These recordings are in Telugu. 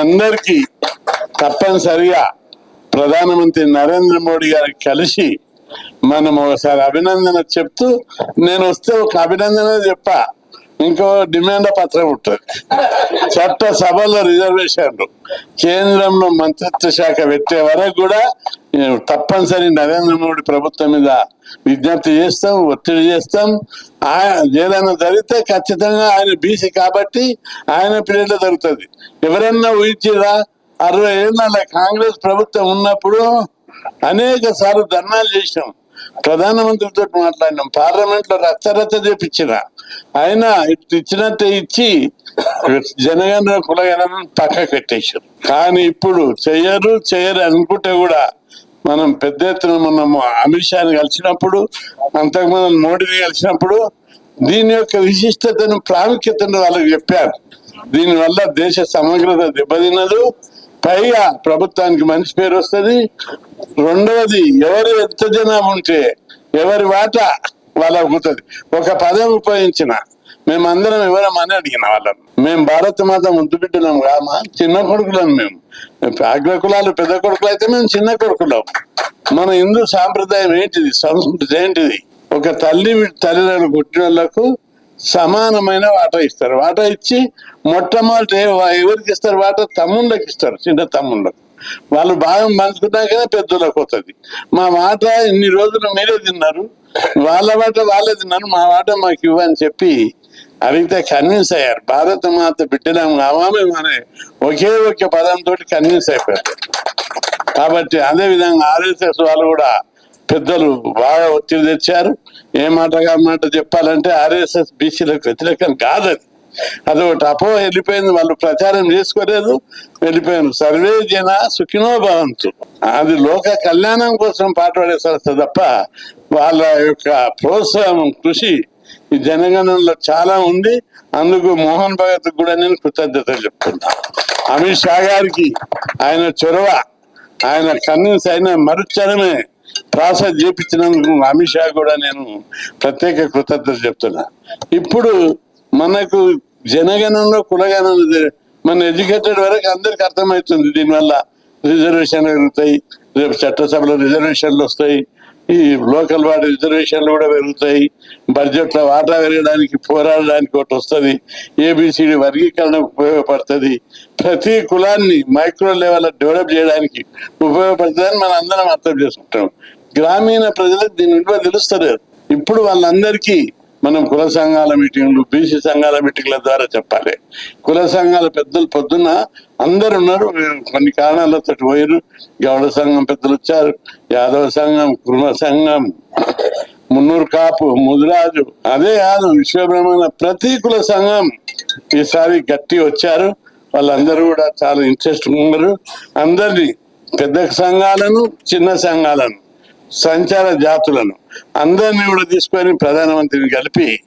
అందరికీ తప్పనిసరిగా ప్రధానమంత్రి నరేంద్ర మోడీ గారికి కలిసి మనం ఒకసారి అభినందన చెప్తూ నేను వస్తే ఒక అభినందన చెప్పా. ఇంకో డిమాండ్ పత్రం ఉంటుంది. చట్ట సభలో రిజర్వేషన్లు. కేంద్రంలో మంత్రిత్వ శాఖ పెట్టే వరకు కూడా తప్పనిసరి నరేంద్ర మోడీ ప్రభుత్వం మీద విజ్ఞప్తి చేస్తాం ఒత్తిడి చేస్తాం. ఆయన ఏదైనా జరిగితే ఖచ్చితంగా ఆయన బీసీ కాబట్టి ఆయన పీరియడ్లో జరుగుతుంది ఎవరన్నా ఊహించిరా అరవై ఏళ్ళ కాంగ్రెస్ ప్రభుత్వం ఉన్నప్పుడు అనేక సార్లు ధర్నాలు చేసినాం. ప్రధానమంత్రితో మాట్లాడినాం. పార్లమెంట్లో రచ్చరచ్చ చేపించిన ఆయన ఇచ్చినట్టే ఇచ్చి జనగణన కులగణన పక్కకు పెట్టేశారు. కానీ ఇప్పుడు చెయ్యరు చెయ్యరు అనుకుంటే కూడా మనం పెద్ద ఎత్తున మనం అమిత్ షాని కలిసినప్పుడు అంతకుముందు మోడీని కలిసినప్పుడు దీని యొక్క విశిష్టతను ప్రాముఖ్యతను వాళ్ళకి చెప్పారు. దీనివల్ల దేశ సమగ్రత దెబ్బతినదు పైగా ప్రభుత్వానికి మంచి పేరు వస్తుంది. రెండవది ఎవరు ఎంత జనాభా ఉంటే ఎవరి వాటా వాళ్ళ ఉంటుంది ఒక పదం ఉపయోగించిన మేమందరం ఎవరమని అడిగిన వాళ్ళని మేము భారత మాత ముద్దు బిడ్డలం కామా? చిన్న కొడుకులం మేము అగ్ర కులాలు పెద్ద కొడుకులు అయితే మేము చిన్న కొడుకులం. మన హిందూ సాంప్రదాయం ఏంటిది? సంస్కృతి ఏంటిది? ఒక తల్లి తల్లిదండ్రులు పుట్టిన వాళ్ళకు సమానమైన వాటా ఇస్తారు. వాటా ఇచ్చి మొట్టమొదటి ఎవరికి ఇస్తారు వాటా తమ్ముళ్ళకి ఇస్తారు. చిన్న తమ్ముళ్ళకు వాళ్ళు భాగం పంచుకున్నాకనే పెద్దలకు వస్తుంది మా మాట ఇన్ని రోజులు మీరే తిన్నారు. వాళ్ళ వాట వాళ్ళే తిన్నారు. మా వాట మాకు ఇవ్వని చెప్పి అడిగితే కన్విన్స్ అయ్యారు. భారత మాత బిడ్డలం కావామే మన ఒకే ఒకే పదంతో కన్విన్స్ అయిపోయారు. కాబట్టి అదే విధంగా ఆర్ఎస్ఎస్ వాళ్ళు కూడా పెద్దలు బాగా ఒత్తిడి తెచ్చారు. ఏ మాటగా మాట చెప్పాలంటే ఆర్ఎస్ఎస్ బీసీలకు వ్యతిరేకం కాదది. ఒకటి అపో వెళ్ళిపోయింది. వాళ్ళు ప్రచారం చేసుకోలేదు. వెళ్ళిపోయారు. సర్వే జన సుఖినో భవంతు. అది లోక కళ్యాణం కోసం పాటుపడే సంస్థ తప్ప వాళ్ళ యొక్క ప్రోత్సాహం కృషి ఈ జనగణనలో చాలా ఉంది. అందుకు మోహన్ భగత్ కూడా నేను కృతజ్ఞతలు చెప్తున్నా అమిత్ షా గారికి ఆయన చొరవ. ఆయన కన్విన్స్ అయిన మరుక్షణమే ప్రాసెస్ చేపించినందుకు అమిత్ షా కూడా నేను ప్రత్యేక కృతజ్ఞతలు చెప్తున్నా. ఇప్పుడు మనకు జనగణంలో కులగణన మన ఎడ్యుకేటెడ్ వరకు అందరికి అర్థమవుతుంది దీనివల్ల రిజర్వేషన్ పెరుగుతాయి రేపు చట్టసభలో రిజర్వేషన్లు వస్తాయి ఈ లోకల్ వాడి రిజర్వేషన్లు కూడా పెరుగుతాయి బడ్జెట్లో వాటా పెరగడానికి పోరాడడానికి ఒకటి వస్తుంది ఏబిసిడి వర్గీకరణ ఉపయోగపడుతుంది ప్రతి కులాన్ని మైక్రో లెవెల్ డెవలప్ చేయడానికి ఉపయోగపడుతుందని మనం అందరం అర్థం చేసుకుంటాం. గ్రామీణ ప్రజలకు దీని విలువ తెలుస్తలేదు ఇప్పుడు వాళ్ళందరికీ మనం కుల సంఘాల మీటింగ్లు బీసీ సంఘాల మీటింగ్ల ద్వారా చెప్పాలి. కుల సంఘాల పెద్దలు పొద్దున్న అందరు ఉన్నారు. కొన్ని కారణాలతో పోయారు. గౌడ సంఘం పెద్దలు వచ్చారు. యాదవ సంఘం కుర్మ సంఘం మున్నూరు కాపు ముదిరాజు. అదే కాదు విశ్వబ్రహ్మణ ప్రతి కుల సంఘం ఈసారి గట్టి వచ్చారు. వాళ్ళందరూ కూడా చాలా ఇంట్రెస్ట్ ఉన్నారు. అందరినీ పెద్ద సంఘాలను చిన్న సంఘాలను సంచార జాతులను అందరినీ కూడా తీసుకొని ప్రధానమంత్రిని కలిపి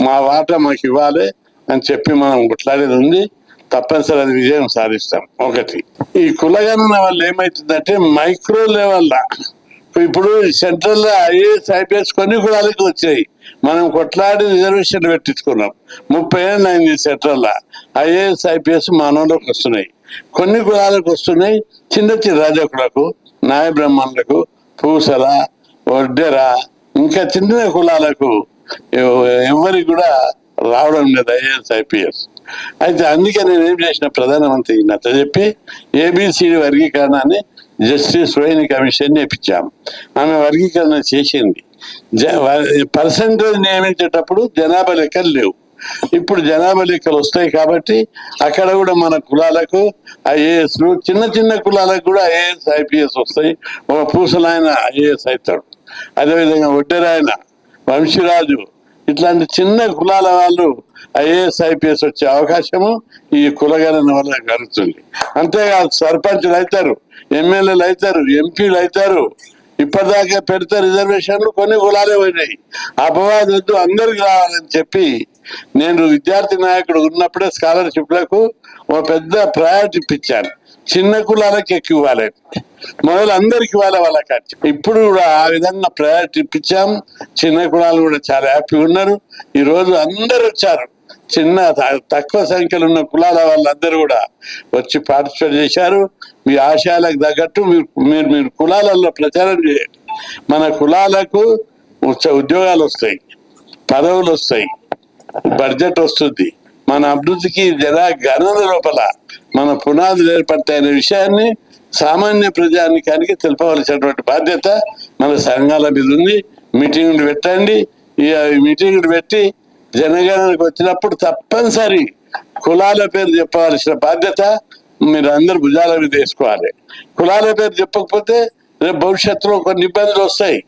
మా వాటా మాకు ఇవ్వాలి అని చెప్పి మనం కొట్లాడేది ఉంది. తప్పనిసరి అది విజయం సాధిస్తాం. ఒకటి. ఈ కులగణన వల్ల ఏమైతుందంటే మైక్రో లెవెల్ ఇప్పుడు సెంట్రల్లో ఐఏఎస్ ఐపీఎస్ కొన్ని కులాలకు వచ్చాయి. మనం కొట్లాడి రిజర్వేషన్ పెట్టించుకున్నాం. ముప్పై ఏళ్ళు అయింది సెంట్రల్లో ఐఏఎస్ ఐపీఎస్ మానవులకు వస్తున్నాయి. కొన్ని కులాలకు వస్తున్నాయి. చిన్న చిన్న రాజకులకు న్యాయ బ్రహ్మణులకు పూసల వడ్డెర ఇంకా చిన్న కులాలకు ఎవరికి కూడా రావడం లేదు ఐఏఎస్ ఐపీఎస్. అయితే అందుకే నేను ఏం చేసిన ప్రధానమంత్రి నచ్చ చెప్పి ఏబిసిడి వర్గీకరణాన్ని జస్టిస్ రోహిణి కమిషన్ నేర్పించాము ఆమె వర్గీకరణ చేసింది. పర్సంటేజ్ నియమించేటప్పుడు జనాభా లెక్కలు లేవు. ఇప్పుడు జనాభా లెక్కలు వస్తాయి కాబట్టి అక్కడ కూడా మన కులాలకు ఐఏఎస్ చిన్న చిన్న కులాలకు కూడా ఐఏఎస్ ఐపీఎస్ వస్తాయి. ఒక పూసలాయన ఐఏఎస్ అవుతాడు. అదేవిధంగా ఒడ్డెరాయన వంశీరాజు ఇట్లాంటి చిన్న కులాల వాళ్ళు ఐఏఎస్ ఐపీఎస్ వచ్చే అవకాశము ఈ కులగణన వల్ల కలుగుతుంది. అంతేకాదు సర్పంచులు అవుతారు ఎమ్మెల్యేలు అవుతారు ఎంపీలు అవుతారు. ఇప్పటిదాకా పెడితే రిజర్వేషన్లు కొన్ని కులాలే పోయినాయి. అపవాదం వద్దు అందరికి రావాలని చెప్పి నేను విద్యార్థి నాయకుడు ఉన్నప్పుడే స్కాలర్షిప్లకు ఒక పెద్ద ప్రయారిటీ ఇప్పించాను. చిన్న కులాలకి ఎక్కువ ఇవ్వాలి. మొదలు అందరికి ఇవ్వాలి వాళ్ళ ఖర్చు. ఇప్పుడు కూడా ఆ విధంగా ప్రయారిటీ ఇప్పించాం. చిన్న కులాలు కూడా చాలా హ్యాపీగా ఉన్నారు. ఈ రోజు అందరు వచ్చారు. చిన్న తక్కువ సంఖ్యలో ఉన్న కులాల వాళ్ళందరూ కూడా వచ్చి పార్టిసిపేట్ చేశారు. మీ ఆశయాలకు తగ్గట్టు మీరు మీరు మీరు కులాలలో ప్రచారం చేయండి. మన కులాలకు ఉద్యోగాలు వస్తాయి. పదవులు వస్తాయి. బడ్జెట్ వస్తుంది. మన అభివృద్ధికి జరా గణన లోపల మన పునాదులు ఏర్పడతాయనే విషయాన్ని సామాన్య ప్రజానికానికి తెలపవలసినటువంటి బాధ్యత మన సంఘాల మీద ఉంది. మీటింగ్లు పెట్టండి. ఈ మీటింగ్లు పెట్టి జనగణనకు వచ్చినప్పుడు తప్పనిసరి కులాల పేరు చెప్పవలసిన బాధ్యత మీరు అందరు భుజాల మీద వేసుకోవాలి. కులాల పేరు చెప్పకపోతే రేపు భవిష్యత్తులో కొన్ని ఇబ్బందులు వస్తాయి.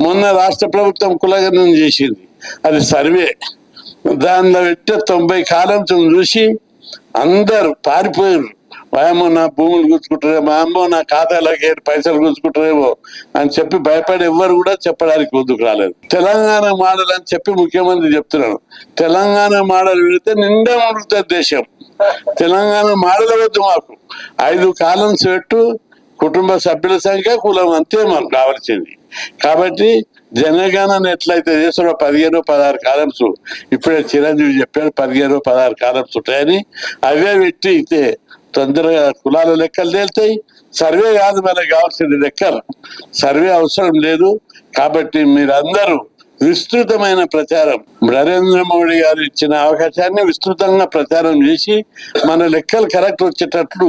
మొన్న రాష్ట్ర ప్రభుత్వం కులగణం చేసింది. అది సర్వే. దానిలో పెట్టే తొంభై కాలం చూసి అందరు పారిపోయారు వాయమ్మో నా భూములు గుంజుకుంటారేమో అమ్మో నా ఖాతాలోకి పైసలు గుంజుకుంటారేమో అని చెప్పి భయపడి ఎవ్వరు కూడా చెప్పడానికి ముందుకు రాలేదు. తెలంగాణ మోడల్ అని చెప్పి ముఖ్యమంత్రి చెప్తున్నాను తెలంగాణ మోడల్ వెళితే నిండా ఉంటుంది దేశం. తెలంగాణ మోడల్ వద్దు మాకు. ఐదు కాలమ్స్ పెట్టు కుటుంబ సభ్యుల సంఖ్య కులం అంతే మనకు కావాల్సింది. కాబట్టి జనగణన ఎట్లయితే చేస్తారో పదిహేను పదహారు కాలమ్స్ ఇప్పుడే చిరంజీవి చెప్పారు పదిహేను పదహారు కాలమ్స్ ఉంటాయని. అవే పెట్టి అయితే తొందరగా కులాల లెక్కలు తేలుతాయి. సర్వే కాదు మనకు కావాల్సింది లెక్కలు. సర్వే అవసరం లేదు. కాబట్టి మీరందరూ విస్తృతమైన ప్రచారం. నరేంద్ర మోడీ గారు ఇచ్చిన అవకాశాన్ని విస్తృతంగా ప్రచారం చేసి మన లెక్కలు కరెక్ట్ వచ్చేటట్లు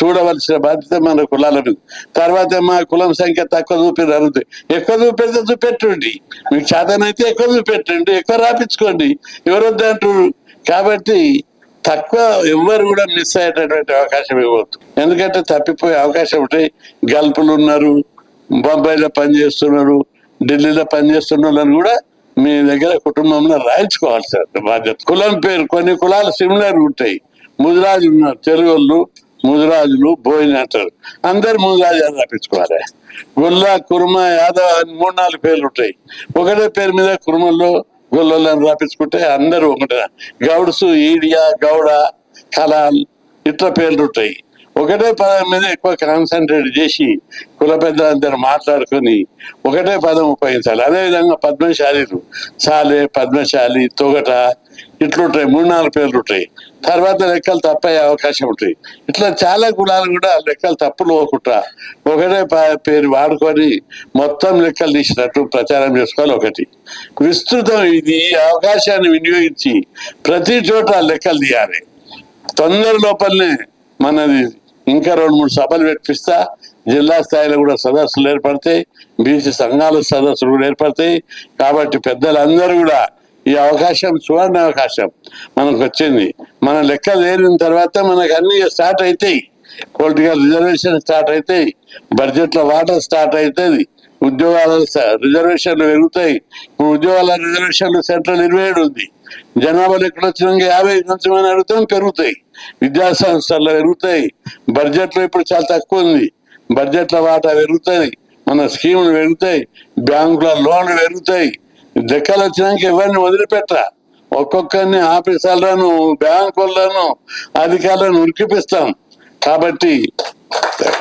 చూడవలసిన బాధ్యత మన కులాల మీద తర్వాత మా కులం సంఖ్య తక్కువ చూపిరు అరుగుతాయి ఎక్కువ చూపెడితే చూపెట్టండి. మీకు చేతనైతే ఎక్కువ చూపెట్టండి. ఎక్కువ రాపించుకోండి. ఎవరు వద్దంటారు కాబట్టి తక్కువ ఎవ్వరు కూడా మిస్ అయ్యేటటువంటి అవకాశం ఇవ్వద్దు ఎందుకంటే తప్పిపోయే అవకాశం ఉంటాయి గల్పులు ఉన్నారు బొంబాయిలో పనిచేస్తున్నారు ఢిల్లీలో పనిచేస్తున్న వాళ్ళని కూడా మీ దగ్గర కుటుంబంలో రాయించుకోవాలి సార్. బాధ్యత. కులం పేరు కొన్ని కులాలు సిమిలర్ ఉంటాయి. ముదిరాజు ఉన్నారు తెలుగు ముదిరాజులు బోయిన అంటారు. అందరు ముదిరాజు అని రాపించుకోవాలి. గుల్లా కుర్మ యాదవ్ అని మూడు నాలుగు పేర్లు ఉంటాయి. ఒకటే పేరు మీద కుర్మల్లో గొల్లని రాపించుకుంటే అందరూ ఒకటే. గౌడ్సు ఈడియా గౌడ కలాల్ ఇట్లా పేర్లు ఉంటాయి. ఒకటే పదం మీద ఎక్కువ కాన్సన్ట్రేట్ చేసి కుల పెద్దలందరూ మాట్లాడుకొని ఒకటే పదం ఉపయోగించాలి. అదేవిధంగా పద్మశాలీలు సాలే పద్మశాలి తొగట ఇట్లుంటాయి మూడు నాలుగు పేర్లు ఉంటాయి. తర్వాత లెక్కలు తప్పయ్యే అవకాశం ఉంటాయి. ఇట్లా చాలా కులాలు కూడా లెక్కలు తప్పులు పోకుండా ఒకటే ప- పేరు వాడుకొని మొత్తం లెక్కలు తీసినట్టు ప్రచారం చేసుకోవాలి ఒకటి. విస్తృతం ఇది అవకాశాన్ని వినియోగించి ప్రతి చోట లెక్కలు తీయాలి. తొందర లోపలనే మనది ఇంకా రెండు మూడు సభలు పెట్టిస్తా. జిల్లా స్థాయిలో కూడా సదస్సులు ఏర్పడతాయి. బీసీ సంఘాల సదస్సులు కూడా ఏర్పడతాయి. కాబట్టి పెద్దలందరూ కూడా ఈ అవకాశం సువర్ణ అవకాశం మనకు వచ్చింది. మన లెక్క లేని తర్వాత మనకు అన్ని స్టార్ట్ అవుతాయి పొలిటికల్ రిజర్వేషన్ స్టార్ట్ అవుతాయి బడ్జెట్లో వాటా స్టార్ట్ అవుతుంది ఉద్యోగాల రిజర్వేషన్లు పెరుగుతాయి. ఇప్పుడు ఉద్యోగాల రిజర్వేషన్లు సెంట్రల్ ఇరవై ఏడు ఉంది. జనాభాలు ఎక్కడ వచ్చినాక యాభై కొంచెం అడుగుతాం పెరుగుతాయి. విద్యా సంస్థల్లో పెరుగుతాయి. బడ్జెట్లో ఇప్పుడు చాలా తక్కువ ఉంది బడ్జెట్ల వాటా పెరుగుతుంది మన స్కీములు పెరుగుతాయి. బ్యాంకుల లోన్లు పెరుగుతాయి. లెక్కలు వచ్చినాక ఎవరిని వదిలిపెట్టరా? ఒక్కొక్కరిని ఆఫీసర్లను బ్యాంకులను అధికారులను ఉరికిపిస్తాం. కాబట్టి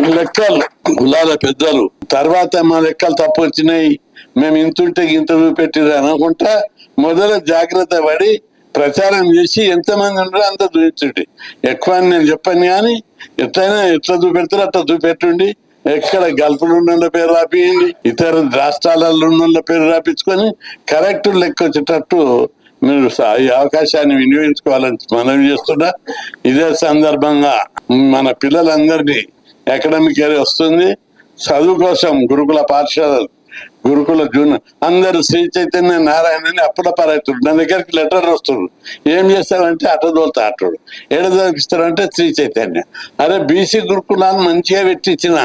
లెక్కలు కులాల పెద్దలు. తర్వాత మా లెక్కలు తప్పు వచ్చినాయి. మేము ఇంతుంటే ఇంత చూపెట్టిరు అనుకుంటా మొదలు జాగ్రత్త పడి ప్రచారం చేసి ఎంతమంది ఉంటారో అంత చూపించండి. ఎక్కువ అని నేను చెప్పాను కానీ ఎట్లయినా ఎట్లా చూపెడతారో అట్లా చూపెట్టుండి. ఎక్కడ గల్పులు ఉన్న పేరు రాపియండి. ఇతర రాష్ట్రాలలో ఉన్న పేరు రాపించుకొని కరెక్ట్ లెక్క వచ్చేటట్టు మీరు ఈ అవకాశాన్ని వినియోగించుకోవాలని మనవి చేస్తున్నా. ఇదే సందర్భంగా మన పిల్లలందరినీ అకాడమిక్ ఇయర్ వస్తుంది. చదువు కోసం గురుకుల పాఠశాలలు గురుకుల జూన్ అందరు శ్రీ చైతన్య నారాయణ అని అప్పుడపరైతుడు నా దగ్గరికి లెటర్ వస్తుడు ఏం చేస్తారంటే అట్ట దోలుతా అట్టుడు ఏడ శ్రీ చైతన్య. అరే బీసీ గురుకులాన్ని మంచిగా పెట్టించిన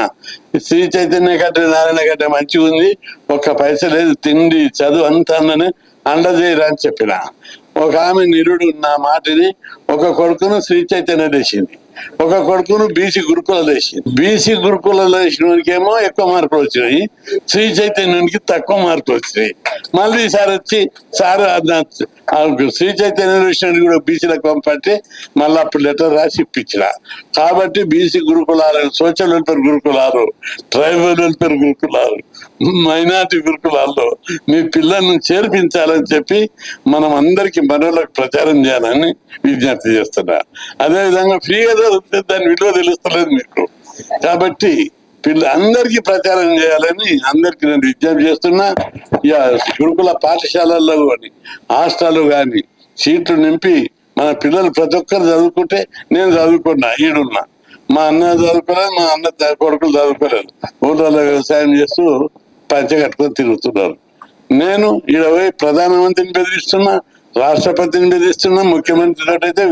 శ్రీ చైతన్య కంటే నారాయణ కంటే మంచిగా ఉంది. ఒక్క పైస లేదు తిండి చదువు అంతా అన్ననే అండజేయరా అని చెప్పిన. ఒక ఆమె నిరుడు నా మాటిని ఒక కొడుకును శ్రీ చైతన్య చేసింది. ఒక కొడుకును బీసీ గురుకులలో వేసి బీసీ గురుకులలో వేసిన ఏమో ఎక్కువ మార్కులు వచ్చినాయి. శ్రీ చైతన్యానికి తక్కువ మార్కులు వచ్చినాయి. మళ్ళీ ఈసారి వచ్చి సార్ శ్రీ చైతన్య విషయాన్ని కూడా బీసీలకు పంపంటే మళ్ళీ అప్పుడు లెటర్ రాసి ఇప్పించిన. కాబట్టి బీసీ గురుకులాలు సోషల్ వెల్ఫేర్ గురుకులాలు ట్రైబల్ వెల్ఫేర్ గురుకులాలు మైనార్టీ గురుకులాల్లో మీ పిల్లల్ని చేర్పించాలని చెప్పి మనం అందరికి మనలోకి ప్రచారం చేయాలని విజ్ఞప్తి చేస్తున్నా. అదే విధంగా ఫ్రీగా దాని విలువ తెలుస్తలేదు మీకు. కాబట్టి పిల్ల అందరికీ ప్రచారం చేయాలని అందరికి నేను విజ్ఞప్తి చేస్తున్నా. ఇక గురుకుల పాఠశాలల్లో కానీ హాస్టల్ కానీ సీట్లు నింపి మన పిల్లలు ప్రతి ఒక్కరు చదువుకుంటే నేను చదువుకున్నా ఈడున్నా. మా అన్న చదువుకోలేదు మా అన్న కొడుకులు చదువుకోలేదు. ఊళ్ళలో వ్యవసాయం చేస్తూ పంచ కట్టుకొని తిరుగుతున్నారు. నేను ఈడ ప్రధానమంత్రిని బెదిరిస్తున్నా రాష్ట్రపతిని బెదిరిస్తున్నా ముఖ్యమంత్రి అయితే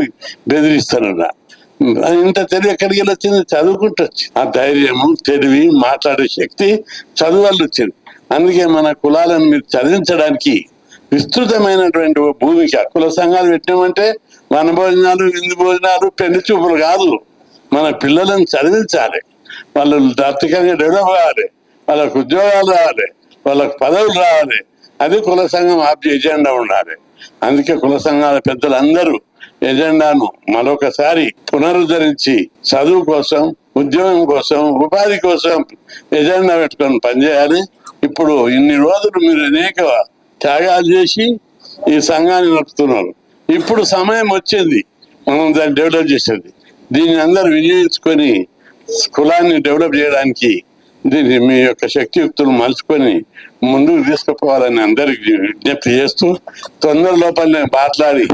బెదిరిస్తానున్నా. ఇంత తెలివి ఎక్కడికి వెళ్ళి వచ్చింది చదువుకుంటూ వచ్చింది. ఆ ధైర్యము తెలివి మాట్లాడే శక్తి చదువు వల్ల వచ్చింది. అందుకే మన కులాలను మీరు చదివించడానికి విస్తృతమైనటువంటి భూమిక. కుల సంఘాలు పెట్టామంటే వన భోజనాలు విందు భోజనాలు పెళ్ళి చూపులు కాదు. మన పిల్లలను చదివించాలి. వాళ్ళు ఆర్థికంగా డెవలప్ కావాలి వాళ్ళకు ఉద్యోగాలు రావాలి. వాళ్ళకు పదవులు రావాలి. అది కుల సంఘం ఆప్ ఎజెండా ఉండాలి. అందుకే కుల సంఘాల పెద్దలు అందరూ ఎజెండాను మరొకసారి పునరుద్ధరించి చదువు కోసం ఉద్యోగం కోసం ఉపాధి కోసం ఎజెండా పెట్టుకొని పనిచేయాలి. ఇప్పుడు ఇన్ని రోజులు మీరు అనేక త్యాగాలు చేసి ఈ సంఘాన్ని నడుపుతున్నారు. ఇప్పుడు సమయం వచ్చింది. మనం దాన్ని డెవలప్ చేసేది. దీన్ని అందరూ వినియోగించుకొని కులాన్ని డెవలప్ చేయడానికి దీన్ని మీ యొక్క శక్తియుక్తులు మలుచుకొని ముందుకు తీసుకుపోవాలని అందరికి విజ్ఞప్తి చేస్తూ తొందర లోపల నేను మాట్లాడి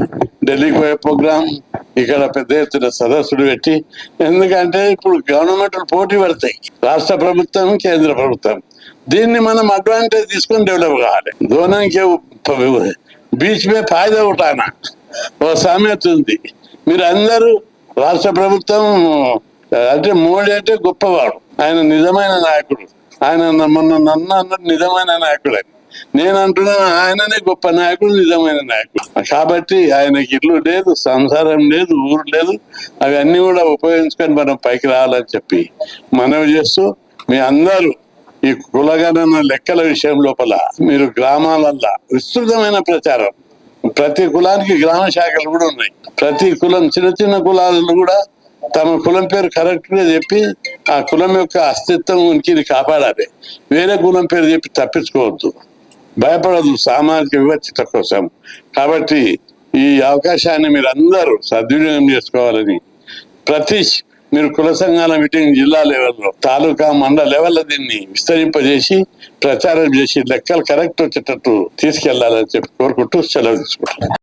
ఢిల్లీకి పోయే ప్రోగ్రాం ఇక్కడ పెద్ద ఎత్తున సదస్సులు పెట్టి ఎందుకంటే ఇప్పుడు గవర్నమెంట్లు పోటీ పడతాయి. రాష్ట్ర ప్రభుత్వం కేంద్ర ప్రభుత్వం. దీన్ని మనం అడ్వాంటేజ్ తీసుకొని డెవలప్ కావాలి. దోనంకి బీచ్ మే ఫాయిదా ఉంటానా ఓ సామెత ఉంది. మీరు అందరూ రాష్ట్ర ప్రభుత్వం అంటే మోడీ అంటే గొప్పవాడు. ఆయన నిజమైన నాయకుడు. ఆయన మొన్న నన్ను అన్నట్టు నిజమైన నాయకుడు. నేను అంటున్నాను ఆయననే గొప్ప నాయకుడు నిజమైన నాయకుడు. కాబట్టి ఆయనకి ఇల్లు లేదు సంసారం లేదు ఊరు లేదు. అవన్నీ కూడా ఉపయోగించుకొని మనం పైకి రావాలని చెప్పి మనవి చేస్తూ మీ అందరూ ఈ కులగణన లెక్కల విషయం లోపల మీరు గ్రామాలల్లా విస్తృతమైన ప్రచారం. ప్రతి కులానికి గ్రామ శాఖలు కూడా ఉన్నాయి. ప్రతి కులం చిన్న చిన్న కులాలను కూడా తమ కులం పేరు కరెక్ట్గా చెప్పి ఆ కులం యొక్క అస్తిత్వం ఉనికిని కాపాడాలి. వేరే కులం పేరు చెప్పి తప్పించుకోవద్దు. భయపడదు. సామాజిక వివక్షత కోసం. కాబట్టి ఈ అవకాశాన్ని మీరు అందరూ సద్వినియోగం చేసుకోవాలని ప్రతి మీరు కుల సంఘాల మీటింగ్ జిల్లా లెవెల్లో తాలూకా మండల లెవెల్లో దీన్ని విస్తరింపజేసి ప్రచారం చేసి లెక్కలు కరెక్ట్ వచ్చేటట్టు తీసుకెళ్ళాలని చెప్పి కోరుకుంటూ సెలవు తీసుకుంటున్నాను.